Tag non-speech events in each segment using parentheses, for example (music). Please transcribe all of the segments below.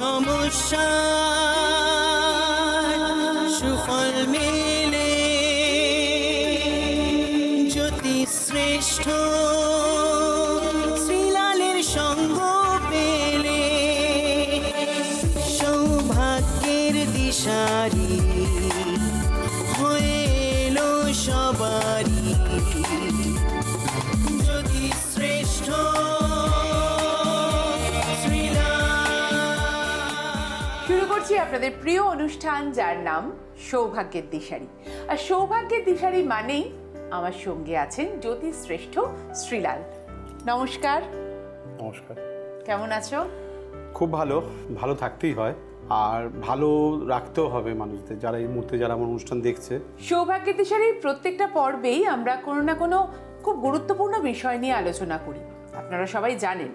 সমস্যা। অনুষ্ঠান যার নাম সৌভাগ্যের দিশারি। আর সৌভাগ্যের দিশারি মানেই আমার সঙ্গে আছেন জ্যোতিষ শ্রেষ্ঠ শ্রীলাল। নমস্কার। নমস্কার। কেমন আছো? খুব ভালো ভালো থাকতেই হয়। আর ভালো রাখতেও হবে মানুষদের যারা এই মুহূর্তে যারা আমার অনুষ্ঠান দেখছে। সৌভাগ্যের দিশারির প্রত্যেকটা পর্বেই আমরা কোনো না কোনো খুব গুরুত্বপূর্ণ বিষয় নিয়ে আলোচনা করি। আপনারা সবাই জানেন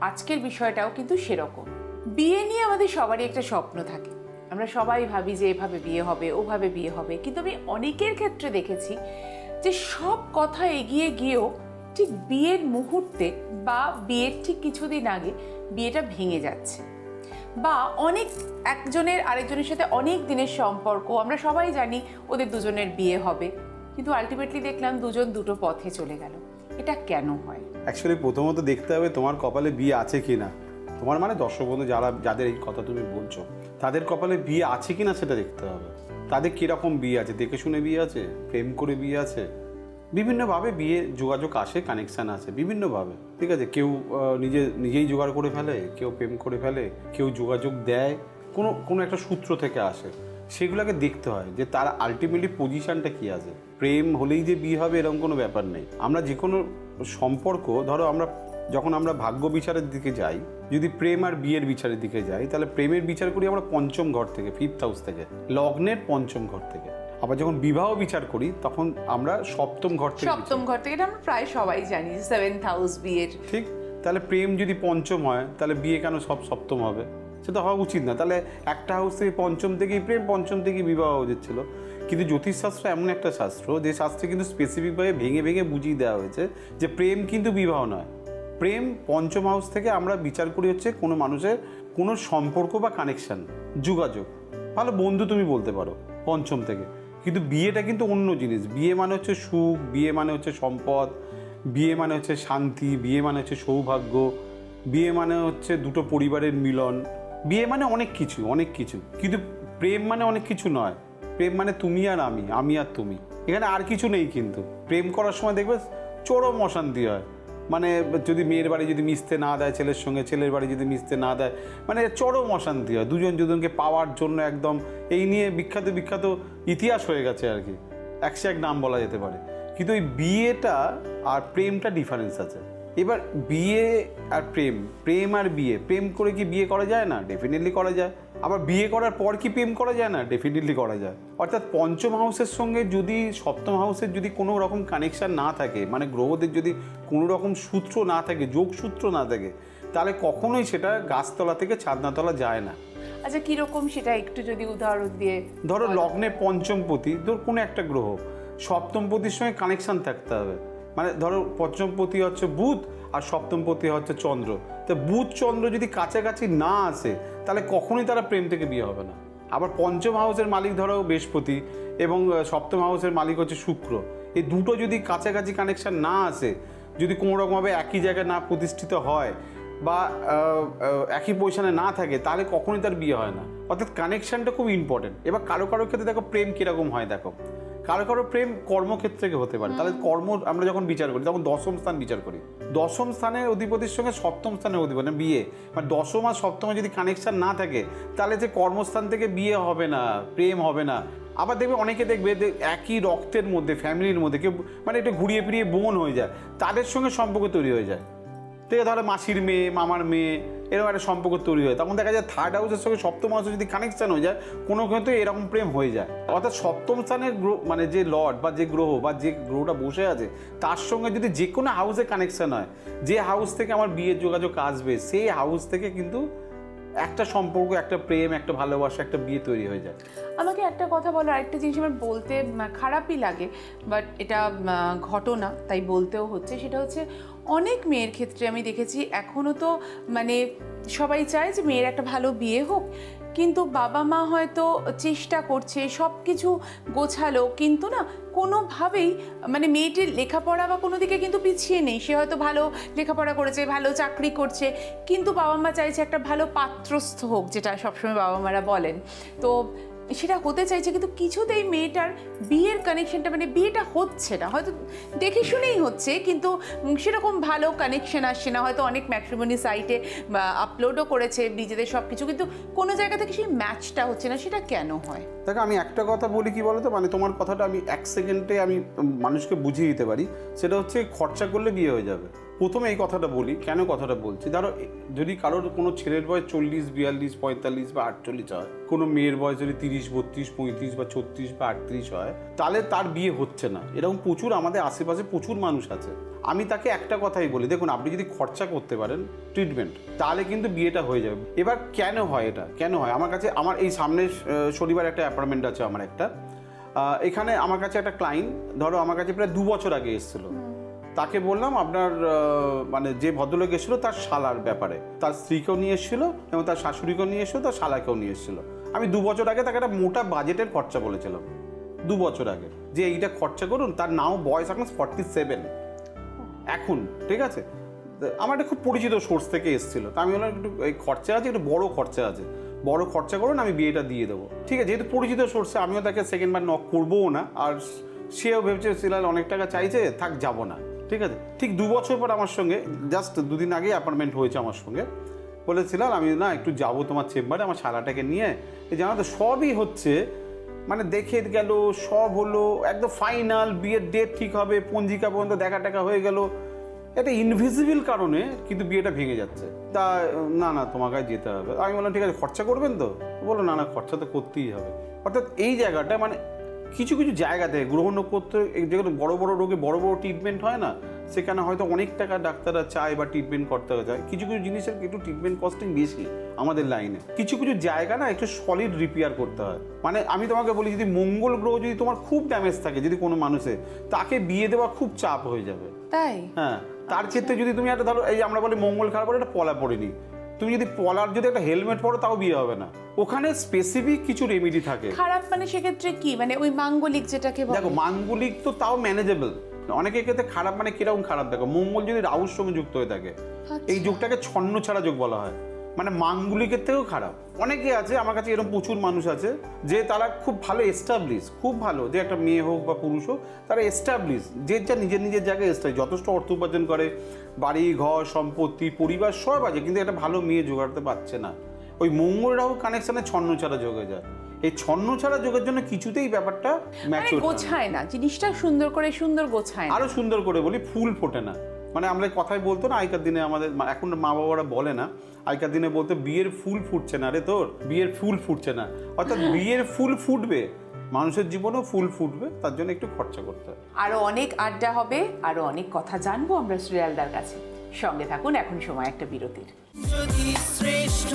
আজকের বিষয়টাও কিন্তু সেরকম। বিয়ে নিয়ে আমাদের সবারই একটা স্বপ্ন থাকে। আমরা সবাই ভাবি যে এভাবে বিয়ে হবে, ওভাবে বিয়ে হবে। কিন্তু আমি অনেকের ক্ষেত্রে দেখেছি যে সব কথা এগিয়ে গিয়েও ঠিক বিয়ের মুহূর্তে বা বিয়ের ঠিক কিছুদিন আগে বিয়েটা ভেঙে যাচ্ছে। বা অনেক একজনের আরেকজনের সাথে অনেক দিনের সম্পর্ক, আমরা সবাই জানি ওদের দুজনের বিয়ে হবে। কিন্তু আলটিমেটলি দেখলাম দুজন দুটো পথে চলে গেল। এটা কেন হয়? অ্যাকচুয়ালি প্রথমত দেখতে হবে তোমার কপালে বিয়ে আছে কি না তোমার মানে দর্শক বন্ধু যারা, যাদের এই কথা তুমি বলছো, তাদের কপালে বিয়ে আছে কি না সেটা দেখতে হবে। তাদের কীরকম বিয়ে আছে? দেখে শুনে বিয়ে আছে? প্রেম করে বিয়ে আছে? বিভিন্নভাবে বিয়ে যোগাযোগ আসে কানেকশান আছে বিভিন্নভাবে। ঠিক আছে? কেউ নিজে, নিজেই জোগাড় করে ফেলে, কেউ প্রেম করে ফেলে, কেউ যোগাযোগ দেয়, কোনো কোনো একটা সূত্র থেকে আসে। সেগুলোকে দেখতে হয় যে তার আলটিমেটলি পজিশানটা কি আছে। প্রেম হলেই যে বিয়ে হবে এরকম কোনো ব্যাপার নেই। আমরা যে কোনো সম্পর্ক, ধরো আমরা যখন আমরা ভাগ্য বিচারের দিকে যাই যদি প্রেম আর বিয়ের বিচারের দিকে যাই তাহলে প্রেমের বিচার করি আমরা পঞ্চম ঘর থেকে ফিফথ হাউস থেকে লগ্নের পঞ্চম ঘর থেকে। আবার যখন বিবাহ বিচার করি তখন আমরা সপ্তম ঘর থেকে সপ্তম ঘর থেকে এটা আমরা প্রায় সবাই জানি সেভেন্থ হাউস বিয়ের। ঠিক? তাহলে প্রেম যদি পঞ্চম হয় তাহলে বিয়ে কেন সব সপ্তম হবে? সেটা হওয়া উচিত না। তাহলে একটা হাউস থেকে পঞ্চম থেকেই প্রেম পঞ্চম থেকেই বিবাহ হয়ে ছিল কিন্তু জ্যোতিষশাস্ত্র এমন একটা শাস্ত্র যে শাস্ত্রে কিন্তু স্পেসিফিকভাবে ভেঙে ভেঙে বুঝিয়ে দেওয়া হয়েছে যে প্রেম কিন্তু বিবাহ নয়। প্রেম পঞ্চম হাউস থেকে আমরা বিচার করি হচ্ছে কোনো মানুষের কোনো সম্পর্ক বা কানেকশান যোগাযোগ। ভালো বন্ধু তুমি বলতে পারো, পঞ্চম থেকে। কিন্তু বিয়েটা কিন্তু অন্য জিনিস। বিয়ে মানে হচ্ছে সুখ, বিয়ে মানে হচ্ছে সম্পদ, বিয়ে মানে হচ্ছে শান্তি, বিয়ে মানে হচ্ছে সৌভাগ্য, বিয়ে মানে হচ্ছে দুটো পরিবারের মিলন। বিয়ে মানে অনেক কিছু অনেক কিছু। কিন্তু প্রেম মানে অনেক কিছু নয়। প্রেম মানে তুমি আর আমি আমি আর তুমি। এখানে আর কিছু নেই কিন্তু। প্রেম করার সময় দেখবে চরম অশান্তি হয়। মানে যদি মেয়ের বাড়ি যদি মিশতে না দেয় ছেলের সঙ্গে, ছেলের বাড়ি যদি মিশতে না দেয় মানে চরম অশান্তি হয়। দুজন, দুজনকে পাওয়ার জন্য একদম এই নিয়ে বিখ্যাত বিখ্যাত ইতিহাস হয়ে গেছে আর কি। একশো এক নাম বলা যেতে পারে। কিন্তু ওই বিয়েটা আর প্রেমটা ডিফারেন্স আছে। এবার বিয়ে আর প্রেম প্রেম আর বিয়ে, প্রেম করে কি বিয়ে করা যায় না? ডেফিনেটলি করা যায়। আবার বিয়ে করার পর কি প্রেম করা যায় না? ডেফিনেটলি করা যায়। অর্থাৎ পঞ্চম হাউসের সঙ্গে যদি সপ্তম হাউসের যদি কোনো রকম কানেকশান না থাকে মানে গ্রহদের যদি কোনো রকম সূত্র না থাকে যোগসূত্র না থাকে তাহলে কখনোই সেটা গাছতলা থেকে ছাদনাতলা যায় না। আচ্ছা কীরকম সেটা একটু যদি উদাহরণ দিয়ে ধরো। লগ্নে পঞ্চমপতি ধর কোনো একটা গ্রহ সপ্তমপতির সঙ্গে কানেকশান থাকতে হবে। মানে ধরো পঞ্চমপতি হচ্ছে বুধ আর সপ্তমপতি হচ্ছে চন্দ্র। তো বুধ চন্দ্র যদি কাছাকাছি না আসে, তাহলে কখনোই তারা প্রেম থেকে বিয়ে হবে না। আবার পঞ্চম হাউসের মালিক ধরো বৃহস্পতি এবং সপ্তম হাউসের মালিক হচ্ছে শুক্র। এই দুটো যদি কাছাকাছি কানেকশান না আসে, যদি কোনো রকমভাবে একই জায়গায় না প্রতিষ্ঠিত হয় বা একই পজিশনে না থাকে, তাহলে কখনোই তার বিয়ে হয় না। অর্থাৎ কানেকশানটা খুব ইম্পর্টেন্ট এবার কারও কারও ক্ষেত্রে দেখো প্রেম কীরকম হয়, দেখো। কারও কারও প্রেম কর্মক্ষেত্রে হতে পারে। তাহলে কর্ম আমরা যখন বিচার করি তখন দশম স্থান বিচার করি। দশম স্থানের অধিপতির সঙ্গে সপ্তম স্থানের অধিপতি মানে বিয়ে। মানে দশম আর সপ্তমে যদি কানেকশন না থাকে তাহলে যে কর্মস্থান থেকে বিয়ে হবে না প্রেম হবে না। আবার দেখবে অনেকে দেখবে একই রক্তের মধ্যে ফ্যামিলির মধ্যে কেউ মানে একটু ঘুরিয়ে ফিরিয়ে বোন হয়ে যায় তাদের সঙ্গে সম্পর্ক তৈরি হয়ে যায়। ঠিক আছে ধরো মাসির মেয়ে মামার মেয়ে এরকম একটা সম্পর্ক তৈরি হয়। তখন দেখা যায় থার্ড হাউসের সঙ্গে সপ্তম হাউসে যদি কানেকশন হয়ে যায়, কোনো ক্ষেত্রে এরকম প্রেম হয়ে যায়। অর্থাৎ সপ্তম স্থানের গ্রহ মানে যে লর্ড বা যে গ্রহ বা যে গ্রহটা বসে আছে, তার সঙ্গে যদি যে কোনো হাউসে কানেকশন হয়, যে হাউস থেকে আমার বিয়ের যোগাযোগ আসবে, সেই হাউস থেকে কিন্তু একটা সম্পর্ক, একটা প্রেম, একটা ভালোবাসা, একটা বিয়ে তৈরি হয়ে যায়। আমাকে একটা কথা বলো আরেকটা জিনিস আমার বলতে খারাপই লাগে বাট এটা ঘটনা, তাই বলতেও হচ্ছে। সেটা হচ্ছে অনেক মেয়ের ক্ষেত্রে আমি দেখেছি এখনও তো মানে সবাই চায় যে মেয়ের একটা ভালো বিয়ে হোক, কিন্তু বাবা মা হয়তো চেষ্টা করছে সব কিছু গোছালো, কিন্তু না কোনোভাবেই মানে মেয়েটির লেখাপড়া বা কোনো দিকে কিন্তু পিছিয়ে নেই। সে হয়তো ভালো লেখাপড়া করেছে, ভালো চাকরি করছে, কিন্তু বাবা মা চাইছে একটা ভালো পাত্রস্থ হোক, যেটা সবসময় বাবা মারা বলেন। তো সেটা হতে চাইছে, কিন্তু কিছুতেই মেয়েটার বিয়ের কানেকশনটা মানে বিয়েটা হচ্ছে না। হয়তো দেখে শুনেই হচ্ছে, কিন্তু সেরকম ভালো কানেকশন আসছে না। হয়তো অনেক ম্যাট্রিমনি সাইটে আপলোডও করেছে নিজেদের সব কিছু কিন্তু কোনো জায়গা থেকে সেই ম্যাচটা হচ্ছে না, সেটা কেন হয়? দেখো, আমি একটা কথা বলি কি বলতো? মানে তোমার কথাটা আমি এক সেকেন্ডে আমি মানুষকে বুঝিয়ে দিতে পারি। সেটা হচ্ছে খরচা করলে বিয়ে হয়ে যাবে। প্রথমে এই কথাটা বলি কেন কথাটা বলছি? ধরো যদি কারোর কোনো ছেলের বয়স চল্লিশ বিয়াল্লিশ পঁয়তাল্লিশ বা আটচল্লিশ হয় কোনো মেয়ের বয়স যদি তিরিশ বত্রিশ পঁয়ত্রিশ বা ছত্রিশ বা আটত্রিশ হয় তাহলে তার বিয়ে হচ্ছে না। এরকম প্রচুর আমাদের আশেপাশে প্রচুর মানুষ আছে। আমি তাকে একটা কথাই বলি দেখুন আপনি যদি খরচা করতে পারেন ট্রিটমেন্ট তাহলে কিন্তু বিয়েটা হয়ে যাবে। এবার কেন হয় এটা? কেন হয়? আমার কাছে আমার এই সামনের আহ, শনিবার একটা অ্যাপার্টমেন্ট আছে আমার একটা। এখানে আমার কাছে একটা ক্লায়েন্ট ধরো আমার কাছে প্রায় দু বছর আগে এসেছিল। তাকে বললাম, আপনার মানে যে ভদ্রলোক এসেছিল তার শালার ব্যাপারে। তার স্ত্রীকেও নিয়ে এসেছিল এবং তার শাশুড়িকেও নিয়ে এসেছিল, তার শালাকেও নিয়ে এসেছিল। আমি দু বছর আগে তাকে একটা মোটা বাজেটের খরচা বলেছিলাম। দু বছর আগে। যে এইটা খরচা করুন, তার নাও বয়স এখন ফর্টি সেভেন এখন, ঠিক আছে? আমার একটা খুব পরিচিত সোর্স থেকে এসেছিল। তা আমি বললাম, একটু এই খরচা আছে, একটু বড় খরচা আছে। বড় খরচা করুন, আমি বিয়েটা দিয়ে দেবো। ঠিক আছে, যেহেতু পরিচিত সোর্সে আমিও তাকে সেকেন্ড বার নক করবোও না। আর সেও ভেবেছে সিলাল অনেক টাকা চাইছে, থাক, যাব না। ঠিক আছে? ঠিক দু বছর পর আমার সঙ্গে জাস্ট দুদিন আগে অ্যাপয়েন্টমেন্ট হয়েছে আমার সঙ্গে। বলেছিলাম, আমি না একটু যাব তোমার চেম্বারে, আমার শালাটাকে নিয়ে। এই জানো তো, সবই হচ্ছে মানে দেখে গেল, সব হলো, একদম ফাইনাল বিয়ের ডেট ঠিক হবে, পঞ্জিকা পর্যন্ত দেখা টাকা হয়ে গেল। একটা ইনভিজিবল কারণে কিন্তু বিয়েটা ভেঙে যাচ্ছে। তা, না না, তোমাকে যেতে হবে। আমি বললাম, ঠিক আছে, খরচা করবেন তো? বলল, না না, খরচা তো করতেই হবে। অর্থাৎ এই জায়গাটা মানে কিছু কিছু জায়গাতে গ্রহণ করতে যেগুলো বড় বড় রোগে বড় বড় ট্রিটমেন্ট হয় না সেখানে হয়তো অনেক টাকা ডাক্তাররা চায় বা ট্রিটমেন্ট করতে চায় কিছু কিছু জিনিসের একটু ট্রিটমেন্ট কস্টিং বেশি আমাদের লাইনে কিছু কিছু জায়গা না একটু সলিড রিপেয়ার করতে হয়। মানে আমি তোমাকে বলি যদি মঙ্গল গ্রহ যদি তোমার খুব ড্যামেজ থাকে যদি কোনো মানুষের তাকে বিয়ে দেওয়া খুব চাপ হয়ে যাবে। তাই? হ্যাঁ তার ক্ষেত্রে যদি তুমি একটা ধরো এই আমরা বলি মঙ্গল খারাপ হলে একটা পলা পড়েনি। তুমি যদি পলার যদি একটা হেলমেট পরো তাও বিয়ে হবে না। ওখানে স্পেসিফিক কিছু রেমিডি থাকে। খারাপ মানে সেক্ষেত্রে কি? মানে ওই মাঙ্গলিক যেটাকে দেখো মাঙ্গলিক তো তাও ম্যানেজেবল অনেকের ক্ষেত্রে খারাপ মানে কীরকম খারাপ? দেখো মঙ্গল যদি রাহুর সঙ্গে যুক্ত হয়ে থাকে এই যুগটাকে ছন্ন ছাড়া যুগ বলা হয়। মানে মাঙ্গলিকের থেকেও খারাপ। অনেকে আছে আমার কাছে এরকম প্রচুর মানুষ আছে যে তারা খুব ভালো এস্টাবলিশ খুব ভালো যে একটা মেয়ে হোক বা পুরুষ হোক তারা এস্টাবলিশ যে যা নিজের নিজের জায়গায় এস্টাবলিশ যথেষ্ট অর্থ উপার্জন করে বাড়ি ঘর সম্পত্তি পরিবার সব আছে কিন্তু একটা ভালো মেয়ে জোগাড়তে পারছে না। ওই মঙ্গল রাহু কানেকশনে ছন্ন ছাড়া যোগে যায়। এই ছন্ন ছাড়া যোগের জন্য কিছুতেই ব্যাপারটা গোছায় না জিনিসটা সুন্দর করে সুন্দর গোছায় আরও সুন্দর করে বলি ফুল ফোটে না। মানে আমরা কথাই বলতো না আগেকার দিনে আমাদের মা- এখন মা বাবারা বলে না। আগেকার দিনে বলতো বিয়ের ফুল ফুটছে না রে তোর বিয়ের ফুল ফুটছে না। অর্থাৎ (laughs) বিয়ের ফুল ফুটবে মানুষের জীবনেও ফুল ফুটবে তার জন্য একটু খরচা করতে হবে। আরও অনেক আড্ডা হবে আরও অনেক কথা জানব আমরা শ্রেয়ালদার কাছে। সঙ্গে থাকুন এখন সময় একটা বিরতির। যদি শ্রেষ্ঠ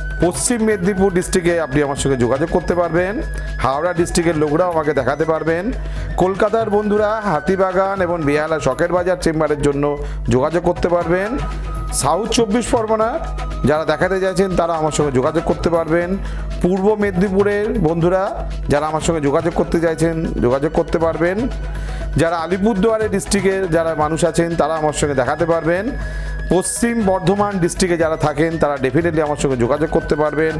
পশ্চিম মেদিনীপুর ডিস্ট্রিক্টে আপনি আমার সঙ্গে যোগাযোগ করতে পারবেন, হাওড়া ডিস্ট্রিক্টের লোকরাও আমাকে দেখাতে পারবেন। কলকাতার বন্ধুরা, হাতিবাগান এবং বেহালা শখের বাজার চেম্বারের জন্য যোগাযোগ করতে পারবেন। সাউথ চব্বিশ পরগনা, যারা দেখাতে চাইছেন তারা আমার সঙ্গে যোগাযোগ করতে পারবেন। পূর্ব মেদিনীপুরের বন্ধুরা যারা আমার সঙ্গে যোগাযোগ করতে চাইছেন, যোগাযোগ করতে পারবেন। যারা আলিপুরদুয়ারের ডিস্ট্রিক্টের যারা মানুষ আছেন, তারা আমার সঙ্গে দেখাতে পারবেন। পশ্চিম বর্ধমান ডিস্ট্রিক্টে যারা থাকেন, তারা ডেফিনেটলি আমার সঙ্গে যোগাযোগ করতে পারবেন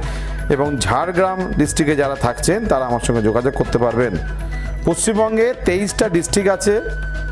এবং ঝাড়গ্রাম ডিস্ট্রিক্টে যারা থাকছেন, তারা আমার সঙ্গে যোগাযোগ করতে পারবেন। পশ্চিমবঙ্গে তেইশটা ডিস্ট্রিক্ট আছে।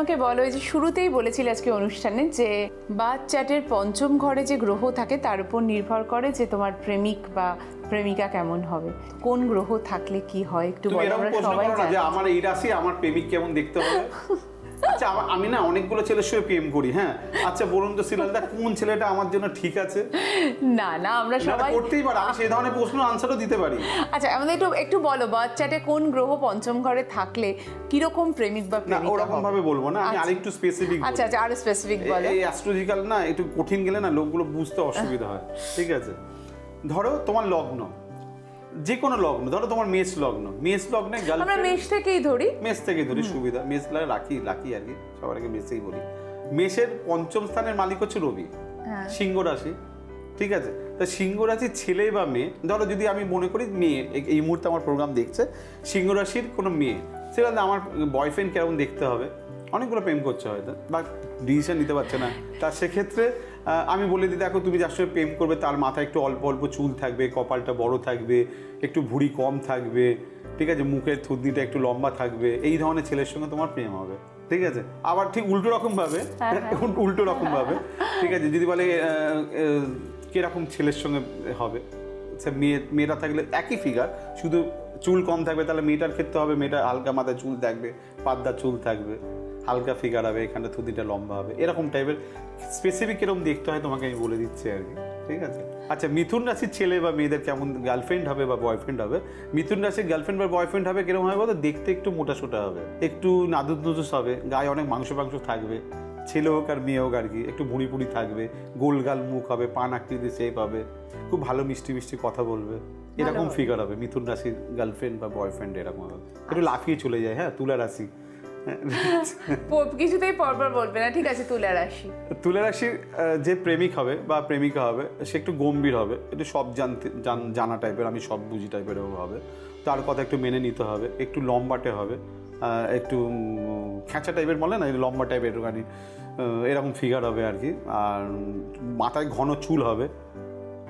আমাকে বলো যে শুরুতেই বলেছিল আজকে অনুষ্ঠানে যে বাদ চ্যাটের পঞ্চম ঘরে যে গ্রহ থাকে তার উপর নির্ভর করে যে তোমার প্রেমিক বা প্রেমিকা কেমন হবে। কোন গ্রহ থাকলে কি হয় একটু বলো আমরা সবাই জানি। আমার এই রাশি আমার প্রেমিক কেমন দেখতে হবে? (laughs) আচ্ছা আমা- না অনেকগুলো ছেলের সঙ্গে প্রেম করি হ্যাঁ? আচ্ছা বলুন তো সিলালদা কোন ছেলেটা আমার জন্য ঠিক আছে? না না আমরা সবাই করতেই পারে আমি সেই ধরনের প্রশ্ন আনসারও দিতে পারি। আচ্ছা আমাদের একটু একটু বলো বাচ্চাটা কোন গ্রহ পঞ্চম ঘরে থাকলে কীরকম প্রেমিক বা না ওরকম ভাবে বলব না আমি আচ্ছা। আরেকটু স্পেসিফিক আচ্ছা আচ্ছা আরও স্পেসিফিক বলো। এই অ্যাস্ট্রোলজিক্যাল না একটু কঠিন গেলে না লোকগুলো বুঝতে অসুবিধা হয়। ঠিক আছে? ধরো তোমার লগ্ন। যে কোনো লগ্ন ধরো তোমার মেষ লগ্ন মেষ লগ্নে আমরা মেষ থেকেই ধরি। মেষ থেকেই ধরি সুবিধা মেষ লাগে রাখি রাখি আর কি সবার আগে মেষেই বলি। মেষের পঞ্চম স্থানের মালিক হচ্ছে রবি হ্যাঁ। সিংহ রাশি ঠিক আছে? তা সিংহ রাশির ছেলে বা মেয়ে ধরো যদি আমি মনে করি মেয়ে এই- মুহূর্তে আমার প্রোগ্রাম দেখছে সিংহ রাশির কোনো মেয়ে সেটা আমার বয়ফ্রেন্ড কেমন দেখতে হবে? অনেকগুলো প্রেম করছে হয়তো বা ডিসিশন নিতে পারছে না। তা সেক্ষেত্রে আমি বলে দিই দেখো তুমি যার সঙ্গে প্রেম করবে তার মাথায় একটু অল্প অল্প চুল থাকবে কপালটা বড় থাকবে একটু ভুঁড়ি কম থাকবে ঠিক আছে মুখের থুতনিটা একটু লম্বা থাকবে এই ধরনের ছেলের সঙ্গে তোমার প্রেম হবে ঠিক আছে? আবার ঠিক উল্টো রকম ভাবে উল্টো রকম ভাবে ঠিক আছে? যদি বলে কীরকম ছেলের সঙ্গে হবে? সে মেয়ে মেয়েটা থাকলে একই ফিগার শুধু চুল কম থাকবে তাহলে মেয়েটার ক্ষেত্রে হবে মেয়েটা হালকা মাথায় চুল থাকবে পাতদা চুল থাকবে। হালকা ফিগার হবে এখানটা থুতিটা লম্বা হবে এরকম টাইপের স্পেসিফিক এরকম দেখতে হয় তোমাকে আমি বলে দিচ্ছি আর কি ঠিক আছে? আচ্ছা মিথুন রাশির ছেলে বা মেয়েদের কেমন গার্লফ্রেন্ড হবে বা বয়ফ্রেন্ড হবে? মিথুন রাশির গার্লফ্রেন্ড বা বয়ফ্রেন্ড হবে কীরকম হবে বলতো? দেখতে একটু মোটা সোটা হবে একটু নাদুস নুদুস হবে গায়ে অনেক মাংস মাংস থাকবে ছেলে হোক আর মেয়ে হোক আর কি একটু ভুঁড়ি পুড়ি থাকবে গোলগাল মুখ হবে পান আকৃতি শেপ হবে খুব ভালো মিষ্টি মিষ্টি কথা বলবে এরকম ফিগার হবে। মিথুন রাশির গার্লফ্রেন্ড বা বয়ফ্রেন্ড এরকম হবে। একটু লাফিয়ে চলে যায় হ্যাঁ তুলা রাশি। কিছুতেই পরপর বলবে না। ঠিক আছে, তুলা রাশি তুলা রাশির যে প্রেমিক হবে বা প্রেমিকা হবে, সে একটু গম্ভীর হবে। একটু সব জানতে, জান- টাইপের আমি সব বুঝি টাইপের হবে। তার কথা একটু মেনে নিতে হবে, একটু লম্বাটে হবে। একটু খেঁচা টাইপের বলে না লম্বা টাইপের একটুখানি এরকম ফিগার হবে আর কি। আর মাথায় ঘন চুল হবে,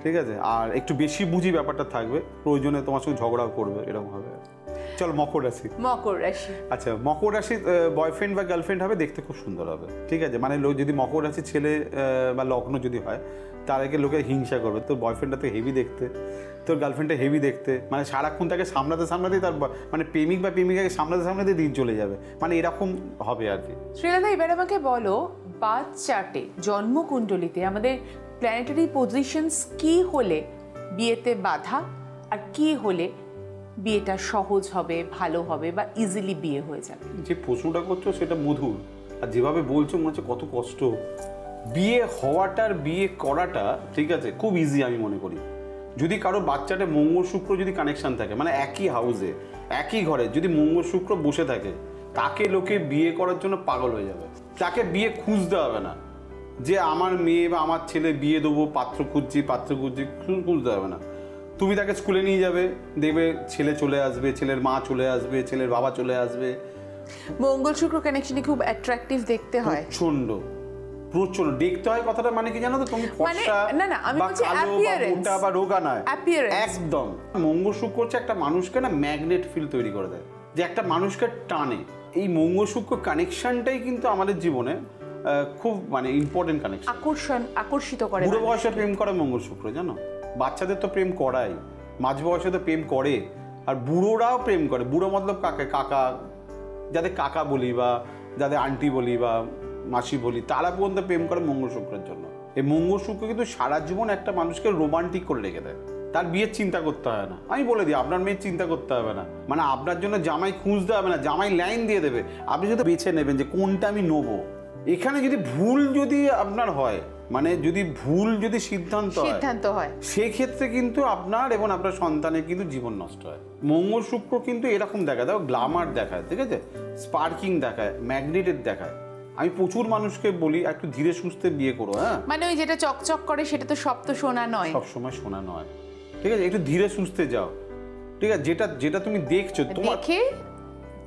ঠিক আছে? আর একটু বেশি বুঝি ব্যাপারটা থাকবে, প্রয়োজনে তোমার সঙ্গে ঝগড়াও করবে, এরকম হবে চল মকর রাশি। মকর রাশি। আচ্ছা মকর রাশি বয়ফ্রেন্ড বা গার্লফ্রেন্ড হবে দেখতে খুব সুন্দর হবে। ঠিক আছে? মানে লোক যদি মকর রাশির ছেলে বা লগ্ন যদি হয় তার আগে লোকে হিংসা করবে। তোর বয়ফ্রেন্ডটা তো হেভি দেখতে তোর গার্লফ্রেন্ডটা হেভি দেখতে। মানে সারাক্ষণ তাকে সামলাতে সামলাতেই তার মানে প্রেমিক বা প্রেমিকাকে সামলাতে সামলাতে দিন চলে যাবে। মানে এরকম হবে আর কি। শ্রীলাদা এবার আমাকে বলো বাদ চার্টে জন্মকুণ্ডলিতে আমাদের প্ল্যানেটারি পজিশনস কি হলে বিয়েতে বাধা আর কি হলে বিয়েটা সহজ হবে, ভালো হবে বা ইজিলি বিয়ে হয়ে যাবে। যে প্রশ্নটা করছ সেটা মধুর। আর যেভাবে বলছো, মনে হচ্ছে কত কষ্ট। বিয়ে হওয়াটার, বিয়ে করাটা, ঠিক আছে, খুব ইজি আমি মনে করি। যদি কারও বাচ্চাটা মঙ্গল শুক্র যদি কানেকশন থাকে মানে একই হাউসে একই ঘরে যদি মঙ্গল শুক্র বসে থাকে, তাকে লোকে বিয়ে করার জন্য পাগল হয়ে যাবে। তাকে বিয়ে খুঁজতে হবে না। যে আমার মেয়ে বা আমার ছেলে বিয়ে দেবো, পাত্র খুঁজছি পাত্র খুঁজছি, খুঁজতে হবে না। তুমি তাকে স্কুলে নিয়ে যাবে দেখবে ছেলে চলে আসবে ছেলের মা চলে আসবে ছেলের বাবা চলে আসবে। মঙ্গল শুক্র কানেকশনে খুব অ্যাট্রাকটিভ দেখতে হয়। প্রচণ্ড প্রচণ্ড দেখতে হয় কথাটা মানে কি জানো তো? তুমি ফর্সা না, না, আমি বলছি কালো বা রোগা নয়. একদম। মঙ্গলসূত্র হচ্ছে একটা মানুষকে না ম্যাগনেট ফিল তৈরি করে দেয় যে একটা মানুষকে টানে। এই মঙ্গলসূত্র কানেকশনটাই কিন্তু আমাদের জীবনে খুব মানে ইম্পর্টেন্ট কানেকশন আকর্ষণ আকর্ষিত করে বুড়ো বয়সে প্রেম করে মঙ্গলসূত্র জানো? বাচ্চাদের তো প্রেম করাই, মাঝ বয়সে তো প্রেম করে, আর বুড়োরাও প্রেম করে। বুড়ো মতলব কাকে? কাকা, যাদের কাকা বলি বা যাদের আন্টি বলি বা মাসি বলি, তারা পর্যন্ত প্রেম করে মঙ্গলসূত্রের জন্য। এই মঙ্গলসূত্র কিন্তু সারা জীবন একটা মানুষকে রোমান্টিক করে রেখে দেয়। তার বিয়ের চিন্তা করতে হয় না। আমি বলে দিই, আপনার মেয়ের চিন্তা করতে হবে না। মানে আপনার জন্য জামাই খুঁজতে হবে না, জামাই লাইন দিয়ে দেবে। আপনি যদি বেছে নেবেন যে কোনটা আমি নেব। এখানে যদি ভুল যদি আপনার হয় মানে যদি ভুল যদি সিদ্ধান্ত সিদ্ধান্ত হয়। সেক্ষেত্রে কিন্তু আপনার এবং আপনার সন্তানের কিন্তু জীবন নষ্ট হয়। মঙ্গল শুক্র কিন্তু এরকম দেখায় দেখো গ্লামার দেখায় ঠিক আছে? স্পার্কিং দেখায় ম্যাগনেটেড দেখায়। আমি প্রচুর মানুষকে বলি একটু ধীরে সুস্থে বিয়ে করো হ্যাঁ? মানে ওই যেটা চকচক করে সেটা তো সপ্ত সোনা নয়। সবসময় শোনা নয়। ঠিক আছে? একটু ধীরে সুস্থে যাও। ঠিক আছে? যেটা যেটা তুমি দেখছ তোমার দেখে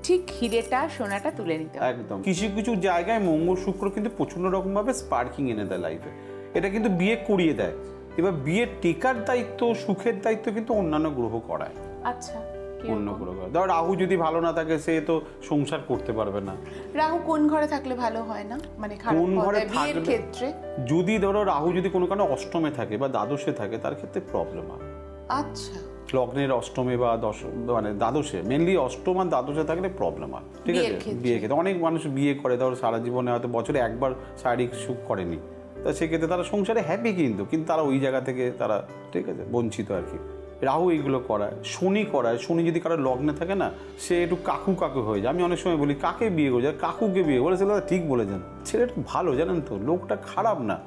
ঠিক হিরেটা সোনাটা তুলে নিতে হবে। একদম। কিছু কিছু জায়গায় মঙ্গল শুক্র কিন্তু প্রচণ্ড রকম ভাবে স্পার্কিং এনে দেয় লাইফে এটা কিন্তু বিয়ে করিয়ে দেয়। এবার বিয়ের টেকার দায়িত্ব সুখের দায়িত্ব কিন্তু অন্যান্য গ্রহ করায়। আচ্ছা অন্য গ্রহ। ধর রাহু যদি ভালো না থাকে সে তো সংসার করতে পারবে না। রাহু কোন ঘরে থাকলে ভালো হয় না? মানে কোন ঘরে বিয়ের ক্ষেত্রে? যদি ধরো রাহু যদি কোনো কারণে অষ্টমে থাকে বা দ্বাদশে থাকে তার ক্ষেত্রে প্রবলেম হয়। আচ্ছা। লগ্নের অষ্টমে বা দশ মানে দ্বাদশে মেনলি অষ্টম আর দ্বাদশে থাকলে প্রবলেম হয় ঠিক আছে? বিয়ে ক্ষেত্রে। অনেক মানুষ বিয়ে করে ধরো সারা জীবনে হয়তো বছরে একবার শারীরিক সুখ করেনি। তা সেক্ষেত্রে তারা সংসারে হ্যাপি কিন্তু কিন্তু তারা ওই জায়গা থেকে তারা ঠিক আছে বঞ্চিত আর কি। রাহু এইগুলো করায় শনি করায় শনি যদি কারও লগ্নে থাকে না সে একটু কাকু কাকু হয়ে যায়। আমি অনেক সময় বলি কাকে বিয়ে করে যায় কাকুকে বিয়ে করে ছেলেটা ঠিক বলেছেন। ছেলেটা ভালো জানেন তো লোকটা খারাপ না।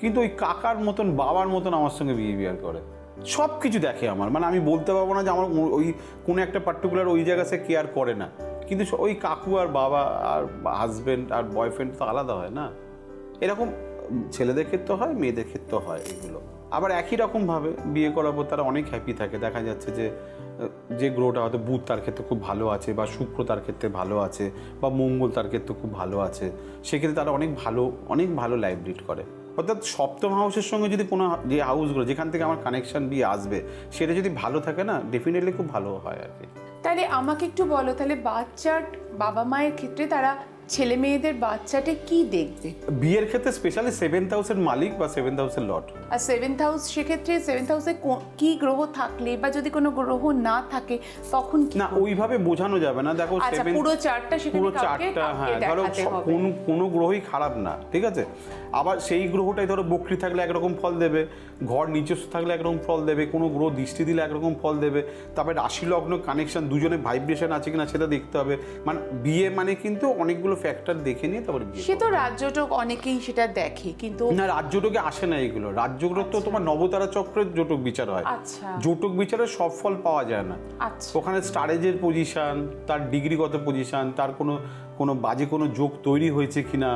কিন্তু ওই কাকার মতন বাবার মতন আমার সঙ্গে বিহেভিয়ার করে। সব কিছু দেখে আমার। মানে আমি বলতে পারব না যে আমার ওই কোনো একটা পার্টিকুলার ওই জায়গা সে কেয়ার করে না। কিন্তু ওই কাকু আর বাবা আর হাজবেন্ড আর বয়ফ্রেন্ড তো আলাদা হয় না। এরকম ছেলেদের ক্ষেত্রে হয়, মেয়েদের ক্ষেত্রে হয় এগুলো। আবার একই রকমভাবে বিয়ে করার পর তারা অনেক হ্যাপি থাকে। দেখা যাচ্ছে যে যে গ্রহটা হয়তো বুধ তার ক্ষেত্রে খুব ভালো আছে বা শুক্র তার ক্ষেত্রে ভালো আছে বা মঙ্গল তার ক্ষেত্রে খুব ভালো আছে। সেক্ষেত্রে তারা অনেক ভালো অনেক ভালো লিড করে। অর্থাৎ সপ্তম হাউসের সঙ্গে যদি কোনো যে হাউসগুলো যেখান থেকে আমার কানেকশন বিয়ে আসবে, সেটা যদি ভালো থাকে না ডেফিনেটলি খুব ভালো হয় আর কি। তাহলে আমাকে একটু বলো, তাহলে বাচ্চার বাবা মায়ের ক্ষেত্রে তারা ছেলে মেয়েদের বাচ্চাটা কি দেখবে? বিয়ের ক্ষেত্রে স্পেশালি সেভেন্থ হাউসের মালিক বা সেভেন্থ হাউসের লট আর সেভেন্থ হাউস সেক্ষেত্রে সেভেন্থ হাউসে কি গ্রহ থাকলে বা যদি কোনো গ্রহ না থাকে তখন কি না ওইভাবে বোঝানো যাবে না। দেখো আচ্ছা পুরো চারটা সেখানে পুরো চারটা হ্যাঁ ধরো। কোনো কোনো গ্রহই খারাপ না ঠিক আছে? আবার সেই গ্রহটাই ধরো বকরি থাকলে একরকম ফল দেবে ঘর নিজস্ব থাকলে একরকম ফল দেবে কোনো গ্রহ দৃষ্টি দিলে একরকম ফল দেবে তারপরে রাশি লগ্ন কানেকশন দুজনে ভাইব্রেশন আছে কিনা সেটা দেখতে হবে। মানে বিয়ে মানে কিন্তু অনেকগুলো ফ্যাক্টর দেখে নিয়ে তারপর বিয়ে সে তো রাজ্যটক অনেকেই সেটা দেখে কিন্তু না রাজ্যটকে আসে না এগুলো। রাজ্যগ্রহ তো তোমার নবতারা চক্রের জটক বিচার হয়। আচ্ছা। জটক বিচারে সব ফল পাওয়া যায় না। আচ্ছা। ওখানে স্টারেজের পজিশন তার ডিগ্রিগত পজিশন তার কোনো কোনো বাজে কোনো যোগ তৈরি হয়েছে কিনা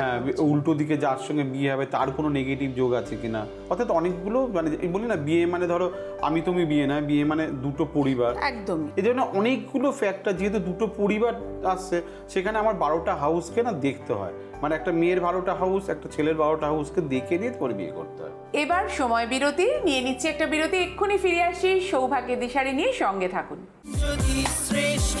হ্যাঁ উল্টো দিকে যার সঙ্গে বিয়ে হবে তার কোনো নেগেটিভ যোগ আছে কিনা? অর্থাৎ অনেকগুলো মানে বলি না বিয়ে মানে ধরো আমি তুমি বিয়ে না বিয়ে মানে দুটো পরিবার। একদম এই জন্য অনেকগুলো ফ্যাক্টর যেহেতু দুটো পরিবার আসছে সেখানে আমার বারোটা হাউসকে না দেখতে হয়। মানে একটা মেয়ের বারোটা হাউস একটা ছেলের বারোটা হাউসকে দেখে নিয়ে তারপরে বিয়ে করতে হয়। এবার সময় বিরতি নিয়ে নিচ্ছে একটা বিরতি এক্ষুনি ফিরে আসি সৌভাগ্যের দিশারি নিয়ে সঙ্গে থাকুন। যদি শ্রেষ্ঠ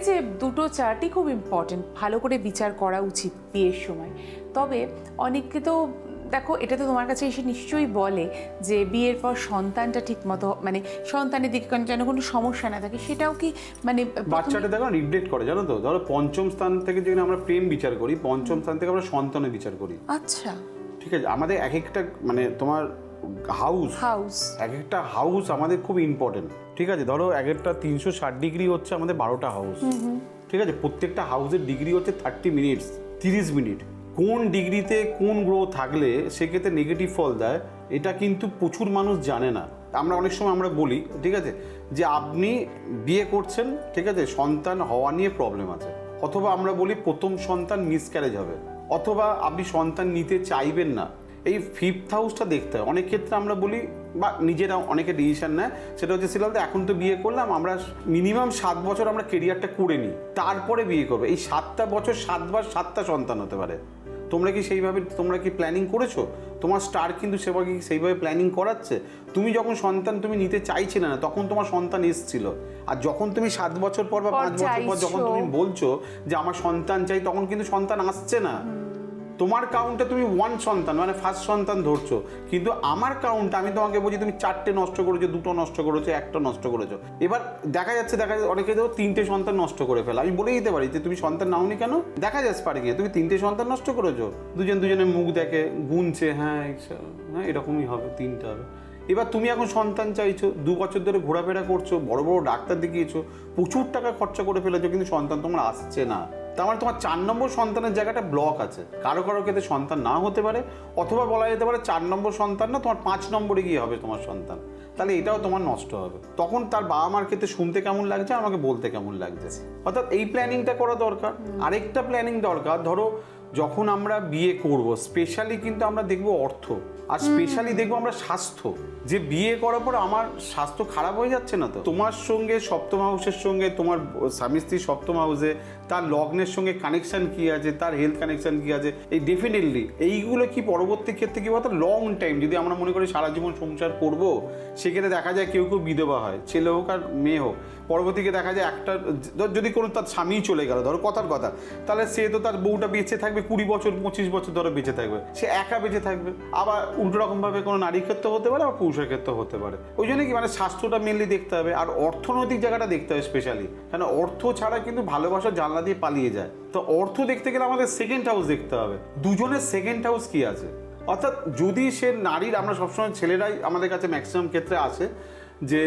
যে দুটো চার্টই খুব ইম্পর্টেন্ট ভালো করে বিচার করা উচিত বিয়ের সময়। তবে অনেককে তো দেখো এটা তো তোমার কাছে এসে নিশ্চয়ই বলে যে বিয়ের পর সন্তানটা ঠিক মতো মানে সন্তানের দিকে যেন কোনো সমস্যা না থাকে সেটাও কি মানে বাচ্চাটা দেখো রিগ্রেট করে জানো তো? ধরো পঞ্চম স্থান থেকে যেখানে আমরা প্রেম বিচার করি পঞ্চম স্থান থেকে আমরা সন্তানের বিচার করি। আচ্ছা। ঠিক আছে আমাদের এক একটা মানে তোমার হাউস হাউস এক একটা হাউস আমাদের খুব ইম্পর্টেন্ট ঠিক আছে? ধরো এক একটা তিনশো ষাট ডিগ্রি হচ্ছে আমাদের বারোটা হাউস ঠিক আছে? প্রত্যেকটা হাউসের ডিগ্রি হচ্ছে থার্টি মিনিটস তিরিশ মিনিট কোন ডিগ্রিতে কোন গ্রহ থাকলে সেক্ষেত্রে নেগেটিভ ফল দেয় এটা কিন্তু প্রচুর মানুষ জানে না। আমরা অনেক সময় আমরা বলি ঠিক আছে? যে আপনি বিয়ে করছেন ঠিক আছে? সন্তান হওয়া নিয়ে প্রবলেম আছে। অথবা আমরা বলি প্রথম সন্তান মিসক্যারেজ হবে। অথবা আপনি সন্তান নিতে চাইবেন না। এই ফিফথ হাউসটা দেখতে হয়। অনেক ক্ষেত্রে আমরা বলি বা নিজেরা অনেকে ডিসিশন নেয়। সেটা হচ্ছে সিলাল এখন তো বিয়ে করলাম আমরা মিনিমাম সাত বছর আমরা কেরিয়ারটা করে নিই। তারপরে বিয়ে করবে। এই সাতটা বছর সাতবার সাতটা সন্তান হতে পারে। তোমরা কি সেইভাবে তোমরা কি প্ল্যানিং করেছ? তোমার স্টার কিন্তু সেভাবে সেইভাবে প্ল্যানিং করাচ্ছে? তুমি যখন সন্তান তুমি নিতে চাইছিলে না তখন তোমার সন্তান এসছিল। আর যখন তুমি সাত বছর পর বা পাঁচ বছর পর যখন তুমি বলছো যে আমার সন্তান চাই তখন কিন্তু সন্তান আসছে না। তোমার কাউন্টে তুমি ওয়ান সন্তান মানে ফার্স্ট সন্তান ধরছো। কিন্তু আমার কাউন্টে আমি তোমাকে বলছি, তুমি চারটে নষ্ট করেছ, দুটো নষ্ট করেছ, একটা নষ্ট করেছ। এবার দেখা যাচ্ছে দেখা যাচ্ছে, অনেকে দেখো তিনটে সন্তান নষ্ট করে ফেলা। আমি বলে দিতে পারি যে, তুমি সন্তান নাওনি কেন? দেখা যাচ্ছে পারে গিয়ে তুমি তিনটে সন্তান নষ্ট করেছ। দুজন দুজনের মুখ দেখে, গুনছে হ্যাঁ হ্যাঁ এরকমই হবে, তিনটে হবে। এবার তুমি এখন সন্তান চাইছো, দু বছর ধরে ঘোরাফেরা করছ, বড় বড় ডাক্তার দেখিয়েছো, প্রচুর টাকা খরচা করে ফেলেছো, কিন্তু সন্তান তোমার আসছে না। তার মানে তোমার চার নম্বর সন্তানের জায়গাটা ব্লক আছে। কারও কারও ক্ষেত্রে সন্তান না হতে পারে অথবা বলা যেতে পারে চার নম্বর সন্তান না তোমার পাঁচ নম্বরে গিয়ে হবে তোমার সন্তান। তাহলে এটাও তোমার নষ্ট হবে। তখন তার বাবা মার ক্ষেত্রে শুনতে কেমন লাগছে আমাকে বলতে কেমন লাগছে? অর্থাৎ এই প্ল্যানিংটা করা দরকার। আরেকটা প্ল্যানিং দরকার ধরো যখন আমরা বিয়ে করব স্পেশালি কিন্তু আমরা দেখব অর্থ আর স্পেশালি দেখব আমরা স্বাস্থ্য। যে বিয়ে করার পর আমার স্বাস্থ্য খারাপ হয়ে যাচ্ছে না তো? তোমার সঙ্গে সপ্তম হাউসের সঙ্গে তোমার স্বামী স্ত্রী সপ্তম হাউসে তার লগ্নের সঙ্গে কানেকশন কি আছে, তার হেলথ কানেকশন কি আছে, এই ডেফিনেটলি এইগুলো কি পরবর্তী ক্ষেত্রে কি বলতো লং টাইম যদি আমরা মনে করি সারা জীবন সংসার করব, সেক্ষেত্রে দেখা যায় কেউ কেউ বিধবা হয়, ছেলে হোক আর মেয়ে হোক। পরবর্তীকে দেখা যায় একটা য- যদি কোনো তার স্বামী চলে গেল, ধরো কথার কথা, তাহলে সে তো তার বউটা বেঁচে থাকবে, কুড়ি বছর, পঁচিশ বছর ধরে বেঁচে থাকবে, সে একা বেঁচে থাকবে। আবার উল্টো রকমভাবে কোনো নারীর ক্ষেত্রে হতে পারে, আবার পুরুষের ক্ষেত্রে হতে পারে। ওই জন্য কি মানে স্বাস্থ্যটা মেনলি দেখতে হবে, আর অর্থনৈতিক জায়গাটা দেখতে হবে স্পেশালি কেন? অর্থ ছাড়া কিন্তু ভালোবাসা জানলা দিয়ে পালিয়ে যায়। তো অর্থ দেখতে গেলে আমাদের সেকেন্ড হাউস দেখতে হবে। দুজনের সেকেন্ড হাউস কি আছে? অর্থাৎ যদি সে নারীর, আমরা সবসময় ছেলেরাই আমাদের কাছে ম্যাক্সিমাম ক্ষেত্রে আসে যে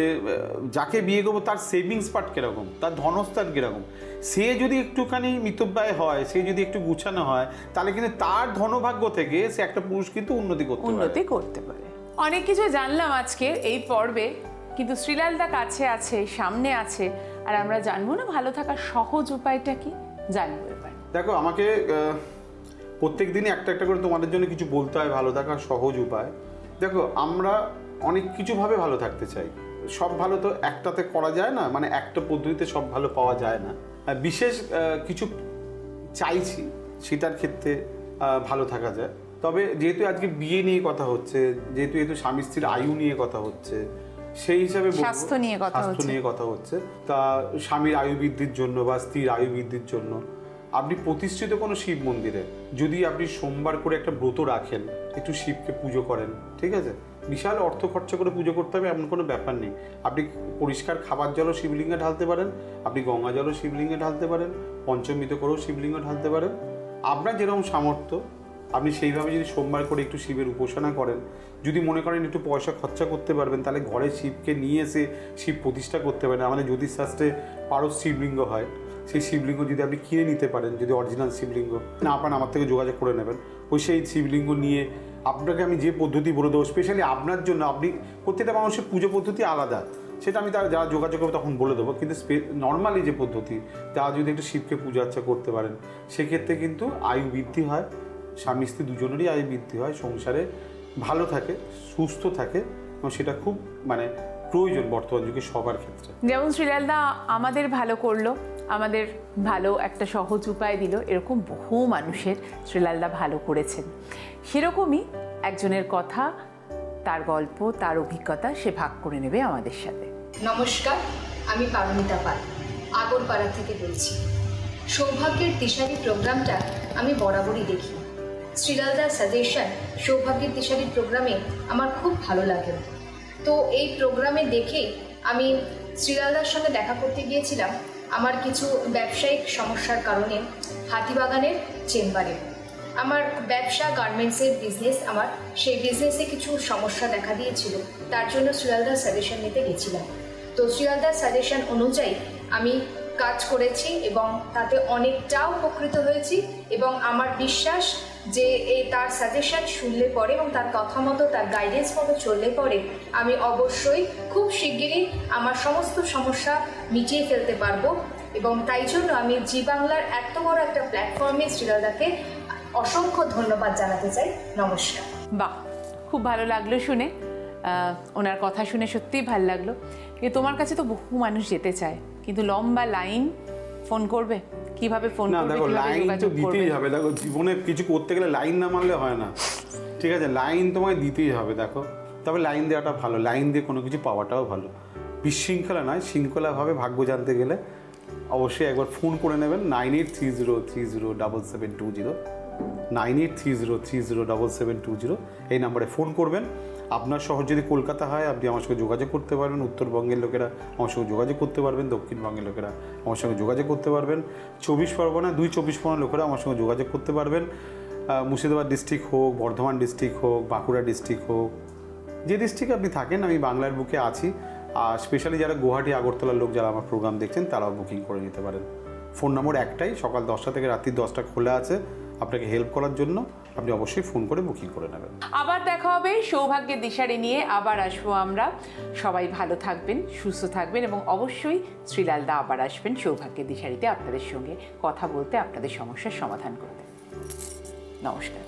যাকে বিয়ে করব তার সেভিংস পার্ট কীরকম? তার ধনস্থান কীরকম? সে যদি একটুখানি মিতব্যয় হয়, সে যদি একটু গুছানো হয়, তাহলে কিন্তু তার ধনভাগ্য থেকে সে একটা পুরুষ কিন্তু উন্নতি করতে উন্নতি করতে পারে। অনেক কিছু জানলাম আজকে এই পর্বে, কিন্তু শ্রীলালদা কাছে আছে, সামনে আছে। আর আমরা জানব না, ভালো থাকার সহজ উপায়টা কি? জানব দেখো, আমাকে প্রত্যেক দিনই একটা একটা করে তোমাদের জন্য কিছু বলতে হয়, ভালো থাকার সহজ উপায়। দেখো, আমরা অনেক কিছুভাবে ভালো থাকতে চাই। সব ভালো তো একটাতে করা যায় না মানে একটা পদ্ধতিতে সব ভালো পাওয়া যায় না। বিশেষ কিছু চাইছি, সেটার ক্ষেত্রে ভালো থাকা যায়। তবে যেহেতু আজকে বিয়ে নিয়ে কথা হচ্ছে, যেহেতু যেহেতু স্বামী স্ত্রীর আয়ু নিয়ে কথা হচ্ছে সেই হিসাবে স্বাস্থ্য নিয়ে কথা স্বাস্থ্য। নিয়ে কথা হচ্ছে। তা স্বামীর আয়ু বৃদ্ধির জন্য বা স্ত্রীর আয়ু বৃদ্ধির জন্য আপনি প্রতিষ্ঠিত কোনো শিব মন্দিরে যদি আপনি সোমবার করে একটা ব্রত রাখেন একটু শিবকে পুজো করেন ঠিক আছে? বিশাল অর্থ খরচা করে পুজো করতে হবে এমন কোনো ব্যাপার নেই। আপনি পরিষ্কার খাবার জলও শিবলিঙ্গে ঢালতে পারেন আপনি গঙ্গা জলও শিবলিঙ্গে ঢালতে পারেন পঞ্চমৃত করেও শিবলিঙ্গ ঢালতে পারেন। আপনার যেরকম সামর্থ্য আপনি সেইভাবে যদি সোমবার করে একটু শিবের উপাসনা করেন, যদি মনে করেন একটু পয়সা খরচা করতে পারবেন, তাহলে ঘরে শিবকে নিয়ে এসে শিব প্রতিষ্ঠা করতে পারেন। আমাদের জ্যোতিষশাস্ত্রে পারস শিবলিঙ্গ হয়। সেই শিবলিঙ্গ যদি আপনি কিনে নিতে পারেন, যদি অরিজিনাল শিবলিঙ্গ, না পান আমার থেকে যোগাযোগ করে নেবেন। ওই সেই শিবলিঙ্গ নিয়ে আপনাকে আমি যে পদ্ধতি বলে দেবো স্পেশালি আপনার জন্য আপনি প্রত্যেকটা মানুষের পুজো পদ্ধতি আলাদা। সেটা আমি তার যারা যোগাযোগ করব তখন বলে দেবো। কিন্তু নর্মালি যে পদ্ধতি, তারা যদি একটু শিবকে পূজা আর্চা করতে পারেন, সেক্ষেত্রে কিন্তু আয়ু বৃদ্ধি হয়। স্বামী স্ত্রী দুজনেরই আয়ু বৃদ্ধি হয় সংসারে ভালো থাকে সুস্থ থাকে এবং সেটা খুব মানে প্রয়োজন বর্তমান যুগে সবার ক্ষেত্রে। যেমন শ্রীলালদা আমাদের ভালো করল আমাদের ভালো একটা সহজ উপায় দিল এরকম বহু মানুষের শ্রীলালদা ভালো করেছেন। সেরকমই একজনের কথা তার গল্প তার অভিজ্ঞতা সে ভাগ করে নেবে আমাদের সাথে। নমস্কার আমি পারমিতা পাল আগরপাড়া থেকে বলছি। সৌভাগ্যের দিশারি প্রোগ্রামটা আমি বরাবরই দেখি। শ্রীলালদার সাজেশন সৌভাগ্যের দিশারি প্রোগ্রামে আমার খুব ভালো লাগে। তো এই প্রোগ্রামে দেখে আমি শ্রীলালদার সঙ্গে দেখা করতে গিয়েছিলাম আমার কিছু ব্যবসায়িক সমস্যার কারণে হাতিবাগানের চেম্বারে। আমার ব্যবসা গার্মেন্টসের বিজনেস আমার সেই বিজনেসে কিছু সমস্যা দেখা দিয়েছিল, তার জন্য শ্রীলালদার সাজেশন নিতে গেছিলাম তো শ্রীলালদার সাজেশন অনুযায়ী আমি কাজ করেছি এবং তাতে অনেকটা উপকৃত হয়েছি এবং আমার বিশ্বাস যে এই তার সাজেশন শুনলে পরে এবং তার কথা মতো তার গাইডেন্স মতো চললে পরে আমি অবশ্যই খুব শিগগিরই আমার সমস্ত সমস্যা মিটিয়ে ফেলতে পারব। এবং তাই জন্য আমি জি বাংলার এত বড় একটা প্ল্যাটফর্মে শ্রীলালদাকে অসংখ্য ধন্যবাদ জানাতে চাই। নমস্কার। বাহ, খুব ভালো লাগল শুনে। ওনার কথা শুনে সত্যিই ভালো লাগল। যে তোমার কাছে তো বহু মানুষ যেতে চায়, কিন্তু লম্বা লাইন ফোন করবে? কীভাবে ফোন না করবে দেখো লাইন তো দিতেই হবে। দেখো জীবনে কিছু করতে গেলে লাইন না মানলে হয় না। ঠিক আছে লাইন তোমায় দিতেই হবে দেখো। তবে লাইন দেওয়াটা ভালো। লাইন দিয়ে কোনো কিছু পাওয়াটাও ভালো। বিশৃঙ্খলা নয় শৃঙ্খলাভাবে ভাগ্য জানতে গেলে অবশ্যই একবার ফোন করে নেবেন। Nine eight three zero three zero double seven two zero nine eight three zero three zero double seven two zero এই নাম্বারে ফোন করবেন। আপনার শহর যদি কলকাতা হয়, আপনি আমার সঙ্গে যোগাযোগ করতে পারবেন। উত্তরবঙ্গের লোকেরা আমার সঙ্গে যোগাযোগ করতে পারবেন। দক্ষিণবঙ্গের লোকেরা আমার সঙ্গে যোগাযোগ করতে পারবেন। চব্বিশ পরগনা, দুই চব্বিশ পরগনা লোকেরা আমার সঙ্গে যোগাযোগ করতে পারবেন। মুর্শিদাবাদ ডিস্ট্রিক্ট হোক, বর্ধমান ডিস্ট্রিক্ট হোক, বাঁকুড়া ডিস্ট্রিক্ট হোক, যে ডিস্ট্রিক্টে আপনি থাকেন, আমি বাংলার বুকে আছি। আর স্পেশালি যারা গুয়াহাটি, আগরতলার লোক যারা আমার প্রোগ্রাম দেখছেন, তারাও বুকিং করে নিতে পারেন। ফোন নম্বর একটাই, সকাল দশটা থেকে রাত্রি দশটা খোলা আছে। আপনাকে হেল্প করার জন্য আপনি অবশ্যই ফোন করে বুকিং করে নেবেন। আবার দেখা হবে, সৌভাগ্যের দিশারি নিয়ে আবার আসব আমরা। সবাই ভালো থাকবেন, সুস্থ থাকবেন এবং অবশ্যই শ্রীলালদা আবার আসবেন সৌভাগ্যের দিশারিতে আপনাদের সঙ্গে কথা বলতে, আপনাদের সমস্যার সমাধান করতে। নমস্কার।